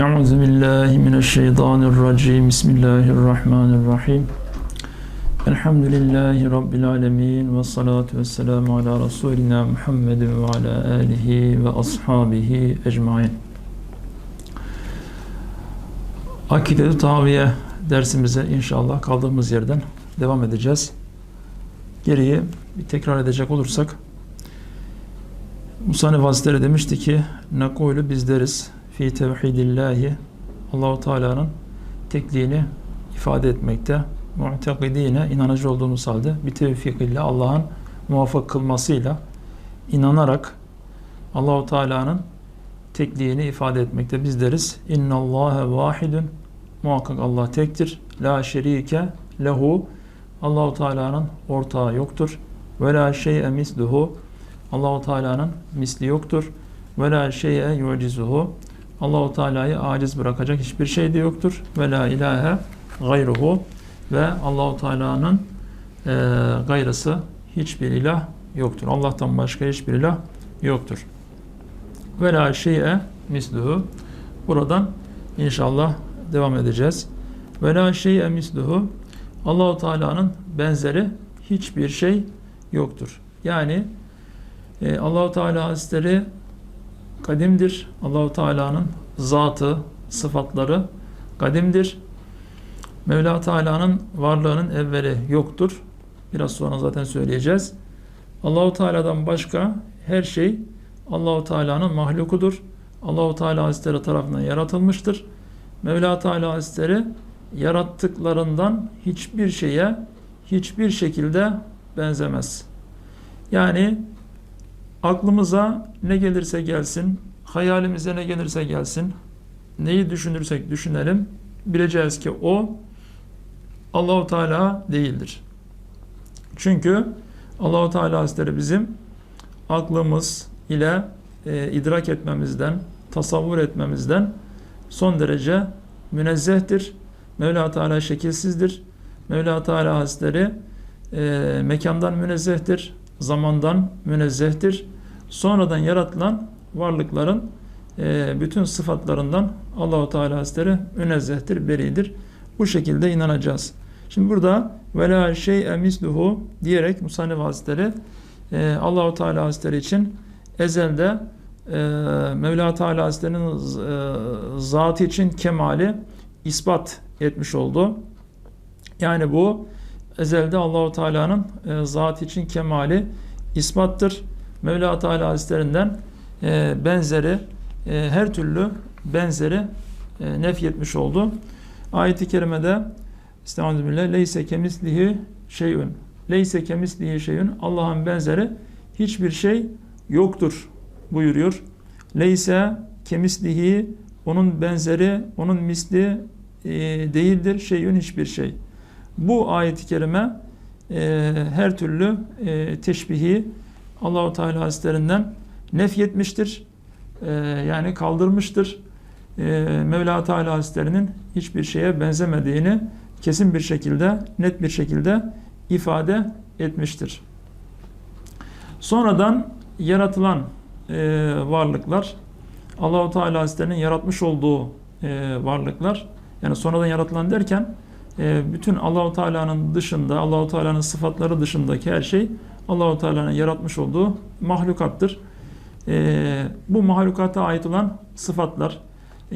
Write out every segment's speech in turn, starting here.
Euzu billahi mineşşeytanirracim. Bismillahirrahmanirrahim. Elhamdülillahi rabbil alamin ve salatu vesselamu ala rasulina Muhammedin ve ala alihi ve ashabihi ecmaîn. Akide-i Taviye dersimize inşallah kaldığımız yerden devam edeceğiz. Geriye bir tekrar edecek olursak Musa Hazretleri demişti ki nekulu biz deriz fi tevhidillahi Allahu Teala'nın tekliğini ifade etmekte. Mu'takidine inanıcı olduğumuz halde bir tevfikille Allah'ın muvaffak kılmasıyla inanarak Allahu Teala'nın tekliğini ifade etmekte. Biz deriz inna Allahe vahidun. Muhakkak Allah tektir. La şerike lehu. Allahu Teala'nın ortağı yoktur. Ve la şey'e misluhu. Allahu Teala'nın misli yoktur. Ve la şey'e yucizuhu Allahu Teala'yı aciz bırakacak hiçbir şey de yoktur. Ve la ilahe gayruhu ve Allahu Teala'nın e, gayrısı hiçbir ilah yoktur. Allah'tan başka hiçbir ilah yoktur. Ve la şey'e misluhu buradan inşallah devam edeceğiz. Ve la şey'e misluhu Allahu Teala'nın benzeri hiçbir şey yoktur. Yani e, Allahu Teala Hazretleri kadimdir. Allahu Teala'nın zatı, sıfatları kadimdir. Mevla Teala'nın varlığının evveli yoktur. Biraz sonra zaten söyleyeceğiz. Allahu Teala'dan başka her şey Allahu Teala'nın mahlukudur. Allahu Teala Hazretleri tarafından yaratılmıştır. Mevla Teala Hazretleri yarattıklarından hiçbir şeye hiçbir şekilde benzemez. Yani aklımıza ne gelirse gelsin, hayalimize ne gelirse gelsin, neyi düşünürsek düşünelim, bileceğiz ki o Allahu Teala değildir. Çünkü Allahu Teala Hazretleri bizim aklımız ile e, idrak etmemizden, tasavvur etmemizden son derece münezzehtir. Mevla Teala şekilsizdir. Mevla Teala Hazretleri e, mekandan münezzehtir, zamandan münezzehtir. Sonradan yaratılan varlıkların e, bütün sıfatlarından Allahu Teala Hazretleri münezzehtir, beridir. Bu şekilde inanacağız. Şimdi burada ve la şey'e misluhu diyerek Musannev Hazretleri e, Allahu Teala Hazretleri için ezelde e, Mevla Teala Hazretleri'nin e, zatı için kemali ispat etmiş oldu. Yani bu ezelde Allahu Teala'nın e, zat için kemali ispattır. Mevla Teala Hazretlerinden e, benzeri e, her türlü benzeri e, nefyetmiş oldu. Ayet-i kerimede Estağfirullah leyse kemislihi şeyün. Leyse kemislihi şeyün. Allah'ın benzeri hiçbir şey yoktur buyuruyor. Leyse kemislihi onun benzeri, onun misli e, değildir. Şeyün hiçbir şey. Bu ayet-i kerime e, her türlü e, teşbihi Allahu Teala Hazretlerinden nefyetmiştir. E, yani kaldırmıştır. E, Mevla Teala Hazretlerinin hiçbir şeye benzemediğini kesin bir şekilde, net bir şekilde ifade etmiştir. Sonradan yaratılan e, varlıklar Allahu Teala Hazretlerinin yaratmış olduğu e, varlıklar yani sonradan yaratılan derken bütün Allahu Teala'nın dışında, Allahu Teala'nın sıfatları dışındaki her şey Allahu Teala'nın yaratmış olduğu mahlukattır. E, bu mahlukata ait olan sıfatlar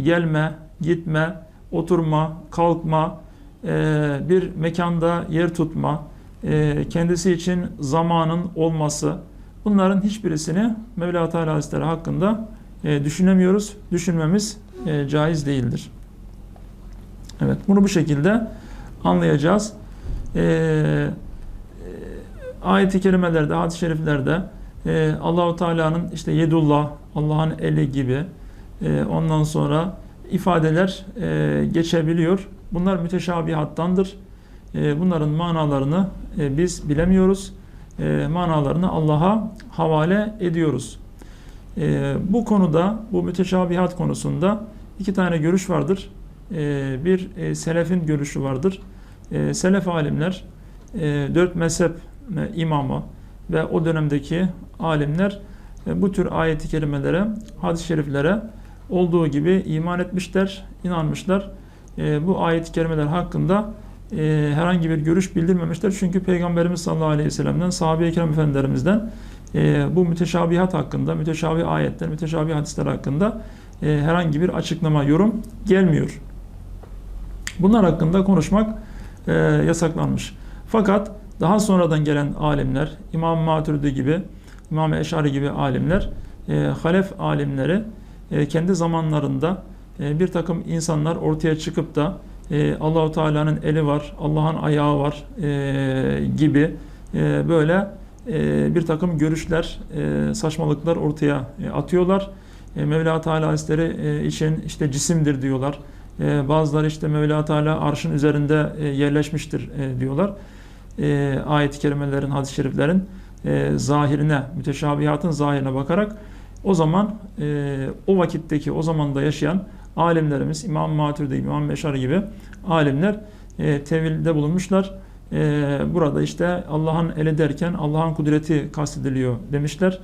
gelme, gitme, oturma, kalkma, e, bir mekanda yer tutma, e, kendisi için zamanın olması bunların hiçbirisini Mevla Teala Hazretleri hakkında e, düşünemiyoruz. Düşünmemiz caiz değildir. Evet, bunu bu şekilde anlayacağız. Ee, ayet-i kerimelerde, hadis-i şeriflerde e, Allahu Teala'nın işte yedullah, Allah'ın eli gibi e, ondan sonra ifadeler e, geçebiliyor. Bunlar müteşabihattandır. E, bunların manalarını e, biz bilemiyoruz. E, manalarını Allah'a havale ediyoruz. E, bu konuda, bu müteşabihat konusunda iki tane görüş vardır. E, bir e, selefin görüşü vardır. E, selef alimler, e, dört mezhep e, imamı ve o dönemdeki alimler e, bu tür ayeti kerimelere, hadis-i şeriflere olduğu gibi iman etmişler, inanmışlar. E, bu ayet-i kerimeler hakkında e, herhangi bir görüş bildirmemişler. Çünkü Peygamberimiz sallallahu aleyhi ve sellem'den, sahabe-i kiram efendilerimizden e, bu müteşabihat hakkında, müteşabih ayetler, müteşabih hadisler hakkında e, herhangi bir açıklama, yorum gelmiyor. Bunlar hakkında konuşmak e, yasaklanmış. Fakat daha sonradan gelen alimler, İmam Maturidi gibi, İmam Eşari gibi alimler, e, halef alimleri e, kendi zamanlarında e, bir takım insanlar ortaya çıkıp da e, Allahu Teala'nın eli var, Allah'ın ayağı var e, gibi e, böyle e, bir takım görüşler, e, saçmalıklar ortaya e, atıyorlar. E, Mevla Teala Hazretleri e, için işte cisimdir diyorlar. E, bazıları işte Mevla Teala arşın üzerinde e, yerleşmiştir e, diyorlar. E, ayet-i kerimelerin, hadis-i şeriflerin zahirine, müteşabihatın zahirine bakarak o zaman o vakitteki, o zamanda yaşayan alimlerimiz, İmam Maturidi, İmam Meşari gibi alimler tevilde bulunmuşlar. Burada işte Allah'ın eli derken Allah'ın kudreti kastediliyor demişler.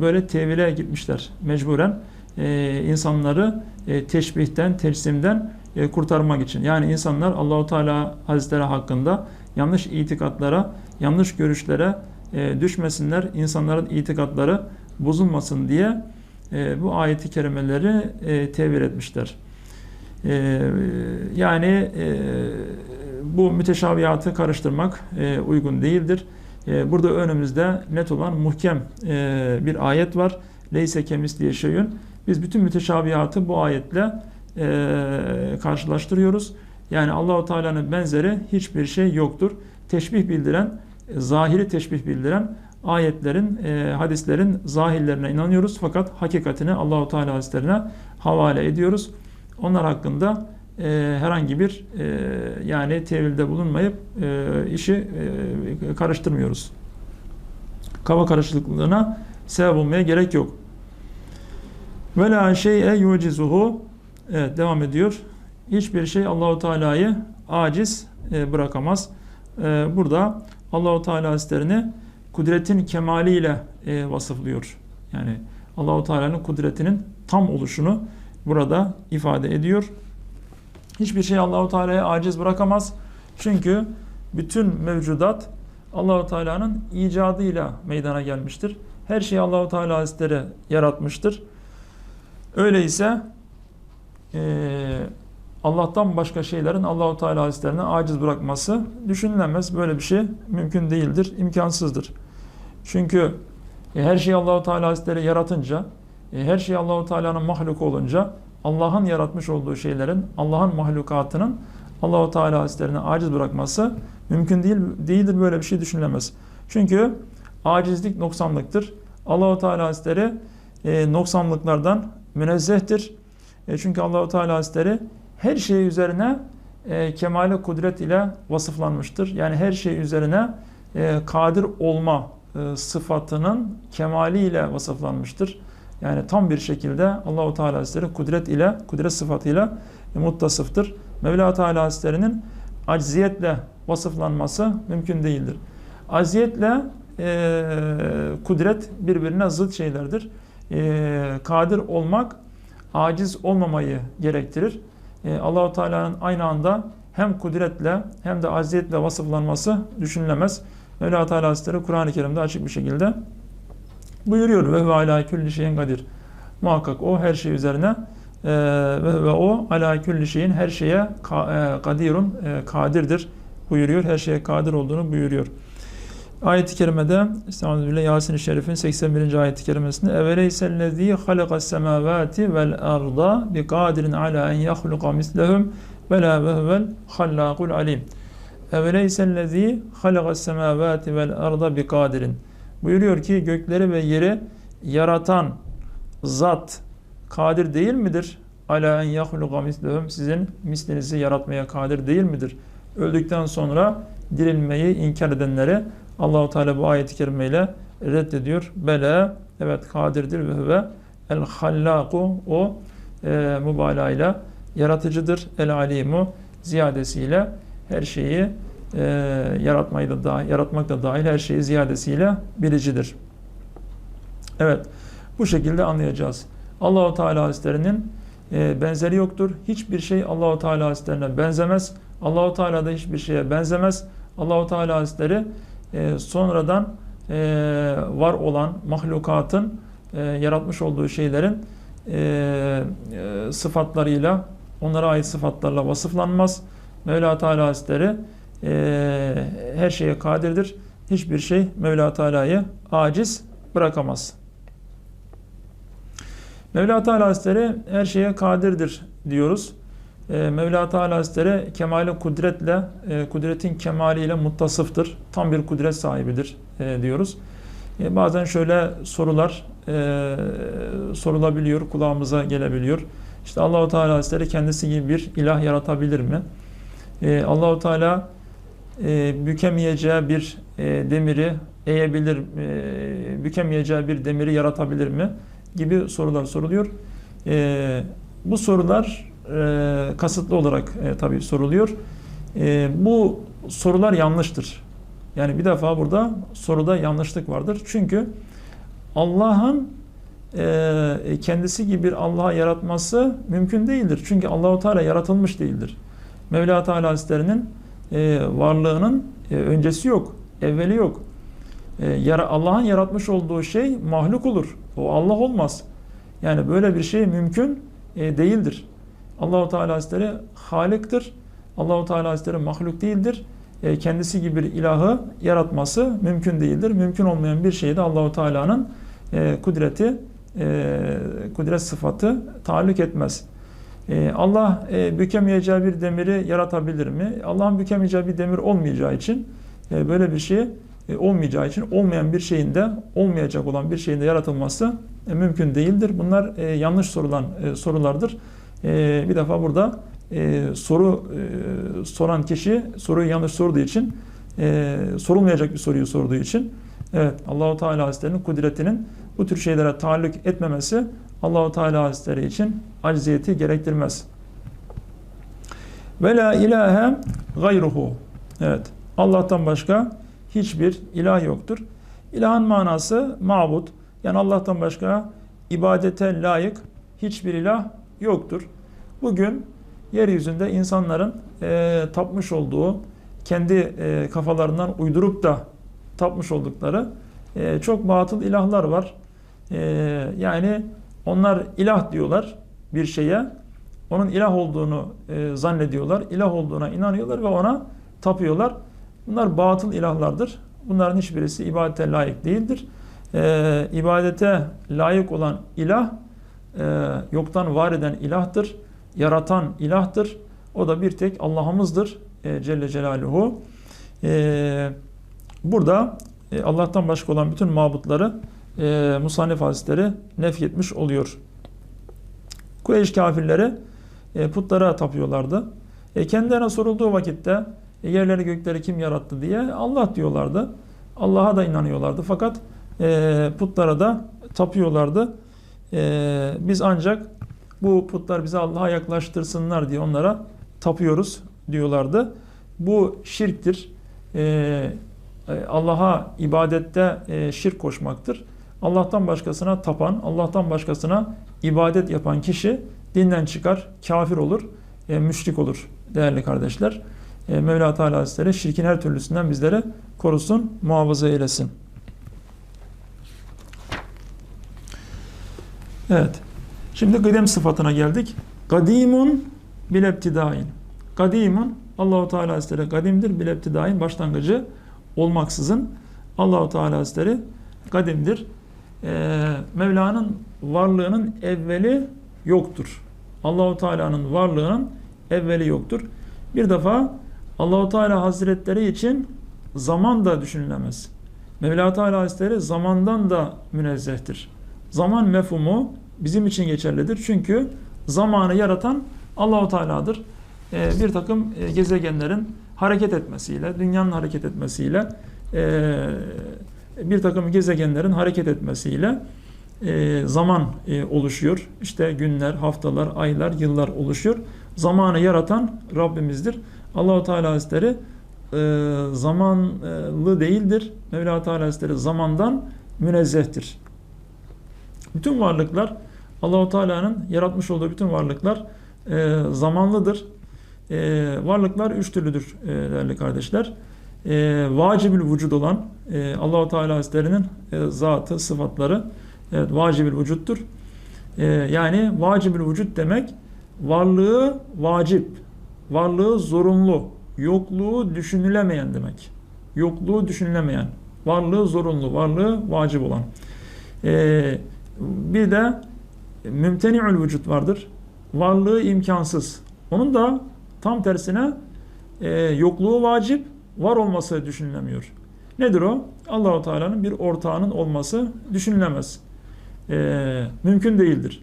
Böyle tevile gitmişler mecburen. E, insanları e, teşbihten, tecsimden e, kurtarmak için. Yani insanlar Allahu Teala Hazretleri hakkında yanlış itikatlara, yanlış görüşlere düşmesinler. İnsanların itikatları bozulmasın diye bu ayeti kerimeleri e, tevil etmişler. Yani bu müteşabihatı karıştırmak uygun değildir. Burada önümüzde net olan muhkem bir ayet var. Leyse kemis diye şeyün. Biz bütün müteşabihatı bu ayetle e, karşılaştırıyoruz. Yani Allahu Teala'nın benzeri hiçbir şey yoktur. Teşbih bildiren, zahiri teşbih bildiren ayetlerin, e, hadislerin zahirlerine inanıyoruz fakat hakikatini Allahu Teala Hazretlerine havale ediyoruz. Onlar hakkında e, herhangi bir e, yani tevilde bulunmayıp e, işi e, karıştırmıyoruz. Kafa karışıklığına sebep olmaya gerek yok. Ve la şey'e yucizuhu Evet devam ediyor. Hiçbir şey Allahu Teala'yı aciz e, bırakamaz. E, burada Allahu Teala Hazretlerini kudretin kemaliyle e, vasıflıyor. Yani Allahu Teala'nın kudretinin tam oluşunu burada ifade ediyor. Hiçbir şey Allahu Teala'ya aciz bırakamaz. Çünkü bütün mevcudat Allahu Teala'nın icadıyla meydana gelmiştir. Her şeyi Allahu Teala Hazretleri yaratmıştır. Öyleyse e, Allah'tan başka şeylerin Allahu Teala Hazretlerine aciz bırakması düşünülemez. Böyle bir şey mümkün değildir, imkansızdır. Çünkü e, her şeyi Allahu Teala Hazretleri yaratınca, e, her şey Allahu Teala'nın mahluku olunca Allah'ın yaratmış olduğu şeylerin, Allah'ın mahlukatının Allahu Teala Hazretlerine aciz bırakması mümkün değil değildir. Böyle bir şey düşünülemez. Çünkü acizlik noksanlıktır. Allahu Teala Hazretleri e, noksanlıklardan münezzehtir. E, çünkü Allahu Teala Hazretleri her şey üzerine e, kemale kudret ile vasıflanmıştır. Yani her şey üzerine e, kadir olma e, sıfatının kemaliyle vasıflanmıştır. Yani tam bir şekilde Allahu Teala Hazretleri kudret ile, kudret sıfatıyla e, muttasıftır. Mevla Teala Hazretleri'nin acziyetle vasıflanması mümkün değildir. Aziyetle e, kudret birbirine zıt şeylerdir. E, kadir olmak aciz olmamayı gerektirir. E, Allahu Teala'nın aynı anda hem kudretle hem de aziyetle vasıflanması düşünülemez. Mevla Teala Hazretleri Kur'an-ı Kerim'de açık bir şekilde buyuruyor ve ve ala külli şeyin kadir. Muhakkak o her şey üzerine e, ve, ve o ala külli şeyin her şeye e, kadirun e, kadirdir buyuruyor. Her şeye kadir olduğunu buyuruyor. Ayet-i kerimede Estağfirullah Yasin-i Şerif'in 81. ayet-i kerimesinde Eveleysellezî halakas semâvâti vel arda bi kadirin alâ en yahluka mislehum ve lâ vehvel hallâkul alim. Eveleysellezî halakas semâvâti vel arda bi. Buyuruyor ki gökleri ve yeri yaratan zat kadir değil midir? Alâ en yahluka mislehum sizin mislinizi yaratmaya kadir değil midir? Öldükten sonra dirilmeyi inkar edenleri Allahu Teala bu ayet-i kerimeyle reddediyor. Bele evet kadirdir ve huve el hallaku o e, mübalağayla yaratıcıdır. El alimu ziyadesiyle her şeyi e, yaratmayı da dahil, yaratmak da dahil her şeyi ziyadesiyle bilicidir. Evet bu şekilde anlayacağız. Allahu Teala Hazretlerinin e, benzeri yoktur. Hiçbir şey Allahu Teala Hazretlerine benzemez. Allahu Teala da hiçbir şeye benzemez. Allahu Teala Hazretleri e, sonradan e, var olan mahlukatın e, yaratmış olduğu şeylerin e, e, sıfatlarıyla onlara ait sıfatlarla vasıflanmaz. Mevla Teala Hazretleri e, her şeye kadirdir. Hiçbir şey Mevla Teala'yı aciz bırakamaz. Mevla Teala Hazretleri her şeye kadirdir diyoruz. E, Mevla Teala Hazretleri kemali kudretle, e, kudretin kemaliyle muttasıftır. Tam bir kudret sahibidir e, diyoruz. E, bazen şöyle sorular sorulabiliyor, kulağımıza gelebiliyor. İşte Allahu Teala Hazretleri kendisi gibi bir ilah yaratabilir mi? Allahu Teala e, bükemeyeceği bir demiri eğebilir, e, bükemeyeceği bir demiri yaratabilir mi? Gibi sorular soruluyor. Bu sorular e, kasıtlı olarak e, tabii soruluyor. E, bu sorular yanlıştır. Yani bir defa burada soruda yanlışlık vardır. Çünkü Allah'ın e, kendisi gibi bir Allah'a yaratması mümkün değildir. Çünkü Allahu Teala yaratılmış değildir. Mevla Teala Hazretleri'nin e, varlığının e, öncesi yok, evveli yok. E, Allah'ın yaratmış olduğu şey mahluk olur. O Allah olmaz. Yani böyle bir şey mümkün e, değildir. Allahu Teala Hazretleri Halik'tir. Allahu Teala Hazretleri mahluk değildir. E, kendisi gibi bir ilahı yaratması mümkün değildir. Mümkün olmayan bir şeyde Allahu Teala'nın e, kudreti, e, kudret sıfatı taalluk etmez. E, Allah e, bükemeyeceği bir demiri yaratabilir mi? Allah'ın bükemeyeceği bir demir olmayacağı için e, böyle bir şey e, olmayacağı için olmayan bir şeyin de olmayacak olan bir şeyin de yaratılması e, mümkün değildir. Bunlar e, yanlış sorulan e, sorulardır. E, bir defa burada e, soru e, soran kişi soruyu yanlış sorduğu için e, sorulmayacak bir soruyu sorduğu için evet Allahu Teala Hazretlerinin kudretinin bu tür şeylere taalluk etmemesi Allahu Teala Hazretleri için acziyeti gerektirmez. Ve la ilahe gayruhu. Evet. Allah'tan başka hiçbir ilah yoktur. İlahın manası mabut. Yani Allah'tan başka ibadete layık hiçbir ilah yoktur. Bugün yeryüzünde insanların e, tapmış olduğu, kendi e, kafalarından uydurup da tapmış oldukları e, çok batıl ilahlar var. E, yani onlar ilah diyorlar bir şeye, onun ilah olduğunu e, zannediyorlar, ilah olduğuna inanıyorlar ve ona tapıyorlar. Bunlar batıl ilahlardır. Bunların hiçbirisi ibadete layık değildir. E, ibadete layık olan ilah, e, yoktan var eden ilahtır yaratan ilahtır. O da bir tek Allah'ımızdır e, Celle Celaluhu. E, burada e, Allah'tan başka olan bütün mabutları e, Musannef Hazretleri nefyetmiş oluyor. Kureyş kafirleri e, putlara tapıyorlardı. E, kendilerine sorulduğu vakitte e, yerleri gökleri kim yarattı diye Allah diyorlardı. Allah'a da inanıyorlardı. Fakat e, putlara da tapıyorlardı. E, biz ancak bu putlar bizi Allah'a yaklaştırsınlar diye onlara tapıyoruz diyorlardı. Bu şirktir. Ee, Allah'a ibadette e, şirk koşmaktır. Allah'tan başkasına tapan, Allah'tan başkasına ibadet yapan kişi dinden çıkar, kafir olur, e, müşrik olur değerli kardeşler. E, Mevla Teala Hazretleri şirkin her türlüsünden bizleri korusun, muhafaza eylesin. Evet. Şimdi kıdem sıfatına geldik. Kadimun bileptidain. Kadimun Allahu Teala Hazretleri kadimdir bileptidain başlangıcı olmaksızın Allahu Teala Hazretleri kadimdir. Ee, Mevla'nın varlığının evveli yoktur. Allahu Teala'nın varlığının evveli yoktur. Bir defa Allahu Teala Hazretleri için zaman da düşünülemez. Mevla Teala Hazretleri zamandan da münezzehtir. Zaman mefhumu bizim için geçerlidir. Çünkü zamanı yaratan Allahu Teala'dır. Ee, bir takım e, gezegenlerin hareket etmesiyle, dünyanın hareket etmesiyle, e, bir takım gezegenlerin hareket etmesiyle e, zaman oluşuyor. İşte günler, haftalar, aylar, yıllar oluşuyor. Zamanı yaratan Rabbimizdir. Allahu Teala Hazretleri zamanlı değildir. Mevla Teala Hazretleri zamandan münezzehtir. Bütün varlıklar Allahu Teala'nın yaratmış olduğu bütün varlıklar e, zamanlıdır. E, varlıklar üç türlüdür e, değerli kardeşler. E, vacibül vücud olan e, Allahu Teala Hazretlerinin e, zatı, sıfatları evet, vacibül vücuttur. E, yani vacibül vücut demek varlığı vacip, varlığı zorunlu, yokluğu düşünülemeyen demek. Yokluğu düşünülemeyen, varlığı zorunlu, varlığı vacip olan. E, bir de mümteni'ül vücut vardır. Varlığı imkansız. Onun da tam tersine e, yokluğu vacip, var olması düşünülemiyor. Nedir o? Allahu Teala'nın bir ortağının olması düşünülemez. E, mümkün değildir.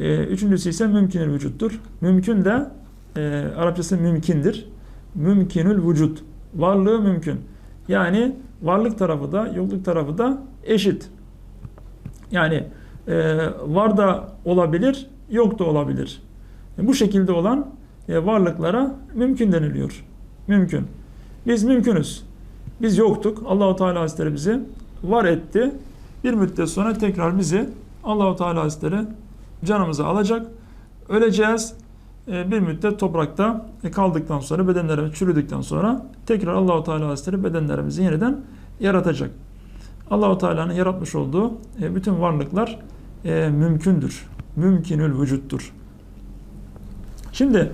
E, üçüncüsü ise mümkünül vücuttur. Mümkün de e, Arapçası mümkindir. Mümkünül vücut. Varlığı mümkün. Yani varlık tarafı da yokluk tarafı da eşit. Yani e, var da olabilir, yok da olabilir. E, bu şekilde olan e, varlıklara mümkün deniliyor. Mümkün. Biz mümkünüz. Biz yoktuk. Allahu Teala Hazretleri bizi var etti. Bir müddet sonra tekrar bizi Allahu Teala Hazretleri canımızı alacak. Öleceğiz. E, bir müddet toprakta e, kaldıktan sonra bedenlerimiz çürüdükten sonra tekrar Allahu Teala Hazretleri bedenlerimizi yeniden yaratacak. Allahu Teala'nın yaratmış olduğu e, bütün varlıklar e, mümkündür. Mümkünül vücuttur. Şimdi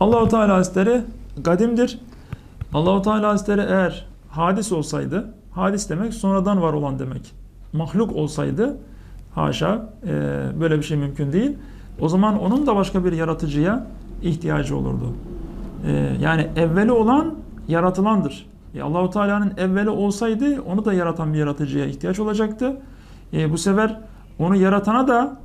Allahu Teala Hazretleri kadimdir. Allahu Teala Hazretleri eğer hadis olsaydı, hadis demek sonradan var olan demek. Mahluk olsaydı, haşa e, böyle bir şey mümkün değil. O zaman onun da başka bir yaratıcıya ihtiyacı olurdu. E, yani evveli olan yaratılandır. E, Allahu Teala'nın evveli olsaydı onu da yaratan bir yaratıcıya ihtiyaç olacaktı. E, bu sefer onu yaratana da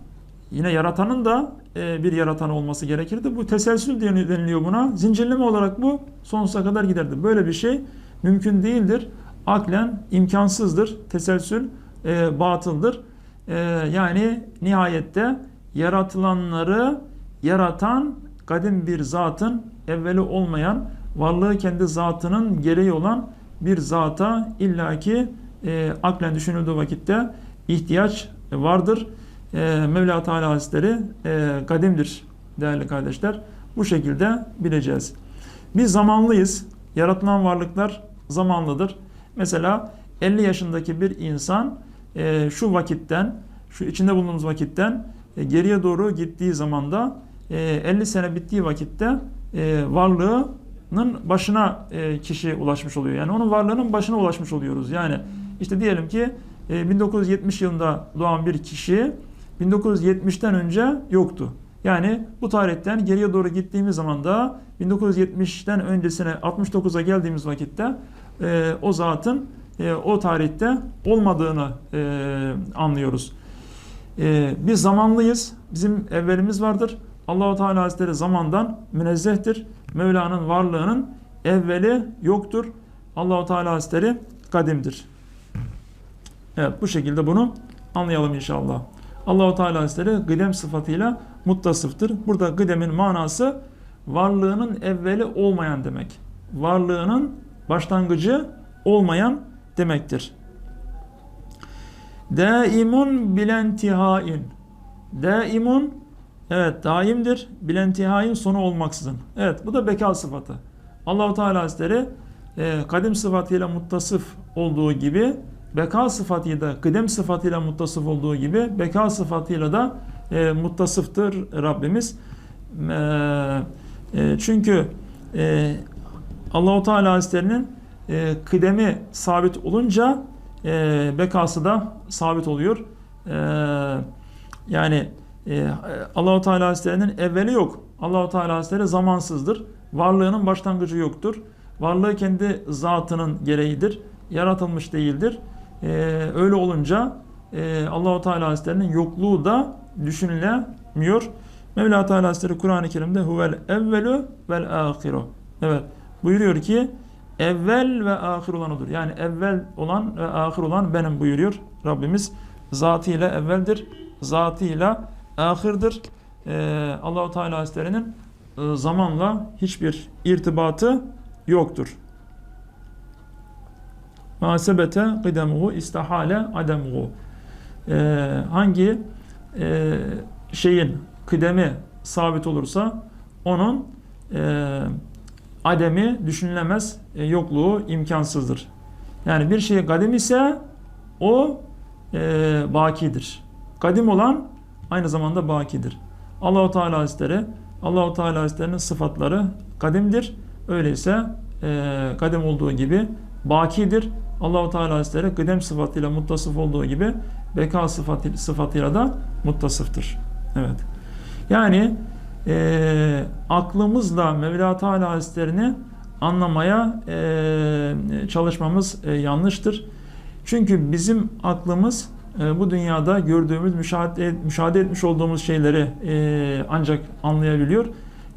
yine yaratanın da e, bir yaratan olması gerekirdi. Bu teselsül deniliyor buna. Zincirleme olarak bu sonsuza kadar giderdi. Böyle bir şey mümkün değildir. Aklen imkansızdır. Teselsül e, batıldır. E, yani nihayette yaratılanları yaratan kadim bir zatın evveli olmayan varlığı kendi zatının gereği olan bir zata illaki e, aklen düşünüldüğü vakitte ihtiyaç vardır. E, Mevla Teala Hazretleri e, kadimdir değerli kardeşler. Bu şekilde bileceğiz. Biz zamanlıyız. Yaratılan varlıklar zamanlıdır. Mesela 50 yaşındaki bir insan e, şu vakitten, şu içinde bulunduğumuz vakitten e, geriye doğru gittiği zamanda e, 50 sene bittiği vakitte e, varlığının başına e, kişi ulaşmış oluyor. Yani onun varlığının başına ulaşmış oluyoruz. Yani işte diyelim ki e, 1970 yılında doğan bir kişi 1970'ten önce yoktu. Yani bu tarihten geriye doğru gittiğimiz zaman da 1970'ten öncesine 69'a geldiğimiz vakitte e, o zatın e, o tarihte olmadığını e, anlıyoruz. E, biz zamanlıyız. Bizim evvelimiz vardır. Allahu Teala Hazretleri zamandan münezzehtir. Mevla'nın varlığının evveli yoktur. Allahu Teala Hazretleri kadimdir. Evet bu şekilde bunu anlayalım inşallah. Allahu Teala Hazretleri gıdem sıfatıyla muttasıftır. Burada gıdemin manası varlığının evveli olmayan demek. Varlığının başlangıcı olmayan demektir. Daimun bilentihain. Daimun evet daimdir. Bilentihain sonu olmaksızın. Evet bu da beka sıfatı. Allahu Teala Hazretleri e, kadim sıfatıyla muttasıf olduğu gibi beka sıfatıyla da kıdem sıfatıyla muttasıf olduğu gibi beka sıfatıyla da e, muttasıftır Rabbimiz. E, e, çünkü e, Allahu Teala Hazretlerinin e, kıdemi sabit olunca e, bekası da sabit oluyor. E, yani e, Allahu Teala Hazretlerinin evveli yok. Allahu Teala Hazretleri zamansızdır. Varlığının başlangıcı yoktur. Varlığı kendi zatının gereğidir. Yaratılmış değildir. E, öyle olunca e, Allahu Teala Hazretlerinin yokluğu da düşünülemiyor. Mevla Teala Hazretleri Kur'an-ı Kerim'de huvel evvelu vel ahiru. Evet. Buyuruyor ki evvel ve ahir olan odur. Yani evvel olan ve ahir olan benim buyuruyor Rabbimiz. Zatıyla evveldir, zatıyla ahirdir. Ee, Allahu Teala Hazretleri'nin e, zamanla hiçbir irtibatı yoktur. Muhasebete kıdemuhu istahale ademuhu. Ee, hangi e, şeyin kıdemi sabit olursa onun e, ademi düşünülemez, e, yokluğu imkansızdır. Yani bir şey kadim ise o e, bakidir. Kadim olan aynı zamanda bakidir. Allahu Teala Hazretleri Allahu Teala Hazretlerinin sıfatları kadimdir. Öyleyse e, kadim olduğu gibi bakidir. Allahu Teala Hazretleri kıdem sıfatıyla muttasıf olduğu gibi beka sıfatı, sıfatıyla da muttasıftır. Evet. Yani e, aklımızla Mevla Teala Hazretlerini anlamaya e, çalışmamız e, yanlıştır. Çünkü bizim aklımız e, bu dünyada gördüğümüz, müşahede, müşahede etmiş olduğumuz şeyleri e, ancak anlayabiliyor.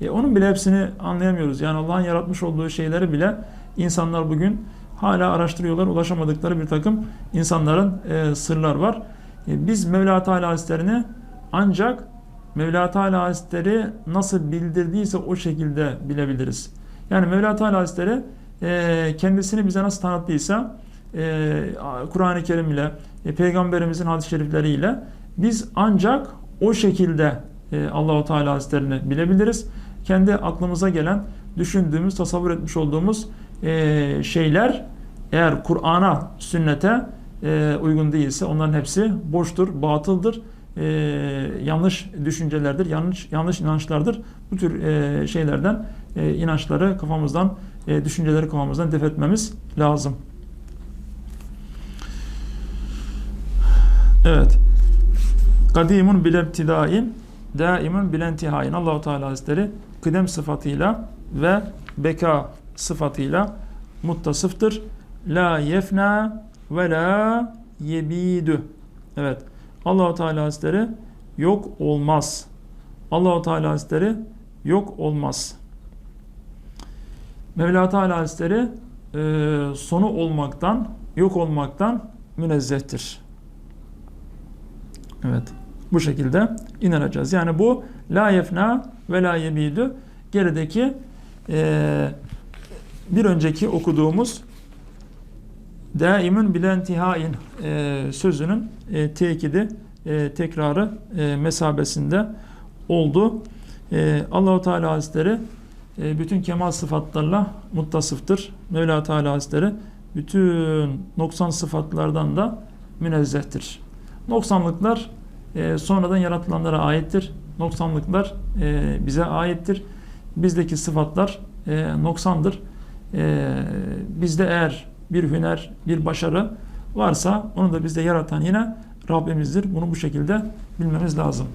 E, onun bile hepsini anlayamıyoruz. Yani Allah'ın yaratmış olduğu şeyleri bile insanlar bugün hala araştırıyorlar. Ulaşamadıkları bir takım insanların e, sırlar var. E, biz Mevla Teala Hazretlerini ancak Mevla Teala Hazretleri nasıl bildirdiyse o şekilde bilebiliriz. Yani Mevla Teala Hazretleri e, kendisini bize nasıl tanıttıysa e, Kur'an-ı Kerim ile e, Peygamberimizin hadis-i şerifleriyle biz ancak o şekilde e, Allahu Teala Hazretlerini bilebiliriz. Kendi aklımıza gelen, düşündüğümüz, tasavvur etmiş olduğumuz e, şeyler eğer Kur'an'a, sünnete e, uygun değilse onların hepsi boştur, batıldır, e, yanlış düşüncelerdir, yanlış yanlış inançlardır. Bu tür e, şeylerden e, inançları kafamızdan, e, düşünceleri kafamızdan def etmemiz lazım. Evet. Kadimun bilebtidain, daimun bilentihain. Allahu Teala Hazretleri kıdem sıfatıyla ve beka sıfatıyla muttasıftır. La yefna ve la yebidu. Evet. Allahu Teala Hazretleri yok olmaz. Allahu Teala Hazretleri yok olmaz. Mevla Teala Hazretleri e, sonu olmaktan, yok olmaktan münezzehtir. Evet. Bu şekilde inanacağız. Yani bu la yefna ve la yebidu gerideki e, bir önceki okuduğumuz daimun bilentihain e, sözünün e, tekidi, e, tekrarı e, mesabesinde oldu. E, Allahu Teala Hazretleri e, bütün kemal sıfatlarla muttasıftır. Mevla Teala Hazretleri bütün noksan sıfatlardan da münezzehtir. Noksanlıklar e, sonradan yaratılanlara aittir. Noksanlıklar e, bize aittir. Bizdeki sıfatlar e, noksandır. E, bizde eğer bir hüner, bir başarı varsa onu da bizde yaratan yine Rabbimizdir. Bunu bu şekilde bilmemiz lazım.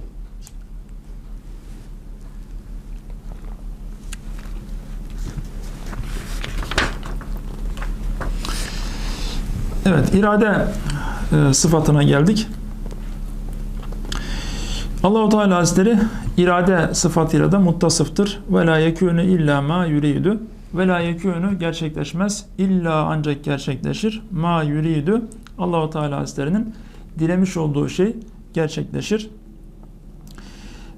Evet, irade e, sıfatına geldik. Allahu Teala Hazretleri irade sıfatıyla da muttasıftır. Ve la yekûnü illa ma yuridu. Ve la yekûnü gerçekleşmez. İlla ancak gerçekleşir. Ma yuridu. Allahu Teala Hazretleri'nin dilemiş olduğu şey gerçekleşir.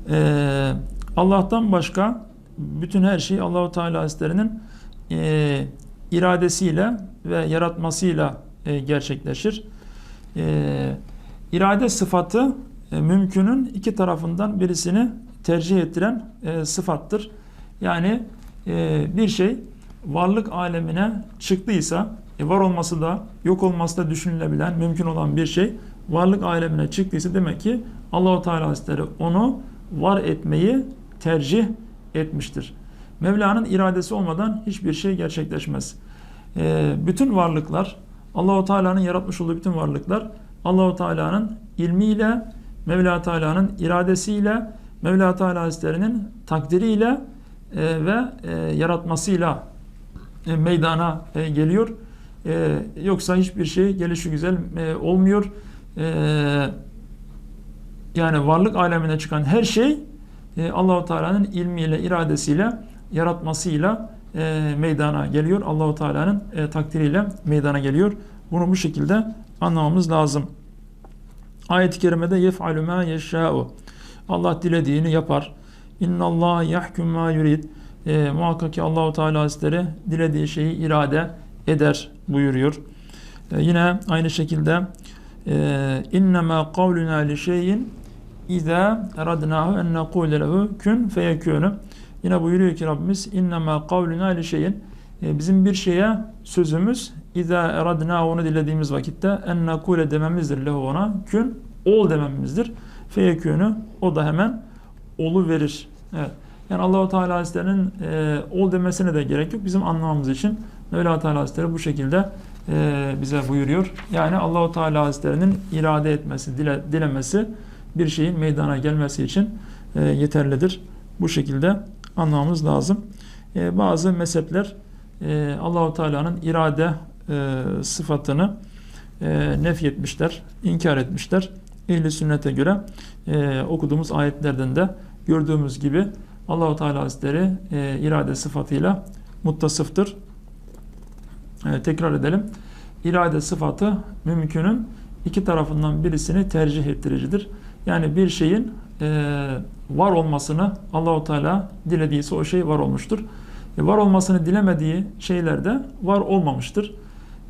Ee, Allah'tan başka bütün her şey Allahu Teala Hazretleri'nin e, iradesiyle ve yaratmasıyla e, gerçekleşir. E, irade sıfatı e, mümkünün iki tarafından birisini tercih ettiren e, sıfattır. Yani e, bir şey varlık alemine çıktıysa e, var olması da yok olması da düşünülebilen mümkün olan bir şey varlık alemine çıktıysa demek ki Allahu Teala Hazretleri onu var etmeyi tercih etmiştir. Mevla'nın iradesi olmadan hiçbir şey gerçekleşmez. E, bütün varlıklar Allahu Teala'nın yaratmış olduğu bütün varlıklar Allahu Teala'nın ilmiyle Mevla Teala'nın iradesiyle, Mevla Teala Hazretleri'nin takdiriyle e, ve e, yaratmasıyla e, meydana e, geliyor. Yoksa hiçbir şey gelişi güzel olmuyor. Yani varlık alemine çıkan her şey e, Allahu Teala'nın ilmiyle, iradesiyle, yaratmasıyla meydana geliyor. Allahu Teala'nın takdiriyle meydana geliyor. Bunu bu şekilde anlamamız lazım. Ayet-i kerimede yef'alu ma yeşâ'u. Allah dilediğini yapar. İnna Allah yahkum ma yurid. E, muhakkak ki Allahu Teala Hazretleri dilediği şeyi irade eder buyuruyor. E, yine aynı şekilde e, innema kavluna li şeyin İza eradnahu en nekule lehu kun feyekunu. Yine buyuruyor ki Rabbimiz innema kavluna li şeyin. E, Bizim bir şeye sözümüz İza eradna onu dilediğimiz vakitte en nekule dememizdir lehu ona. Kun ol dememizdir. Feyekunu o da hemen olu verir. Evet. Yani Allahu Teala Hazretleri'nin e, ol demesine de gerek yok. Bizim anlamamız için Mevla Teala Hazretleri bu şekilde e, bize buyuruyor. Yani Allahu Teala Hazretleri'nin irade etmesi, dile, dilemesi bir şeyin meydana gelmesi için e, yeterlidir. Bu şekilde anlamamız lazım. E, bazı mezhepler e, Allahu Teala'nın irade e, sıfatını e, nefyetmişler, inkar etmişler. Ehli sünnete göre e, okuduğumuz ayetlerden de gördüğümüz gibi Allahu Teala Hazretleri e, irade sıfatıyla muttasıftır. E, tekrar edelim. İrade sıfatı mümkünün iki tarafından birisini tercih ettiricidir. Yani bir şeyin e, var olmasını Allahu Teala dilediyse o şey var olmuştur. E, var olmasını dilemediği şeylerde var olmamıştır.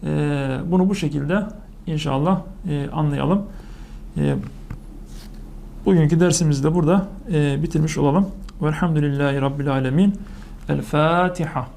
E, bunu bu şekilde inşallah e, anlayalım. E, bugünkü dersimizi de burada e, bitirmiş olalım. Velhamdülillahi Rabbil Alemin. El Fatiha.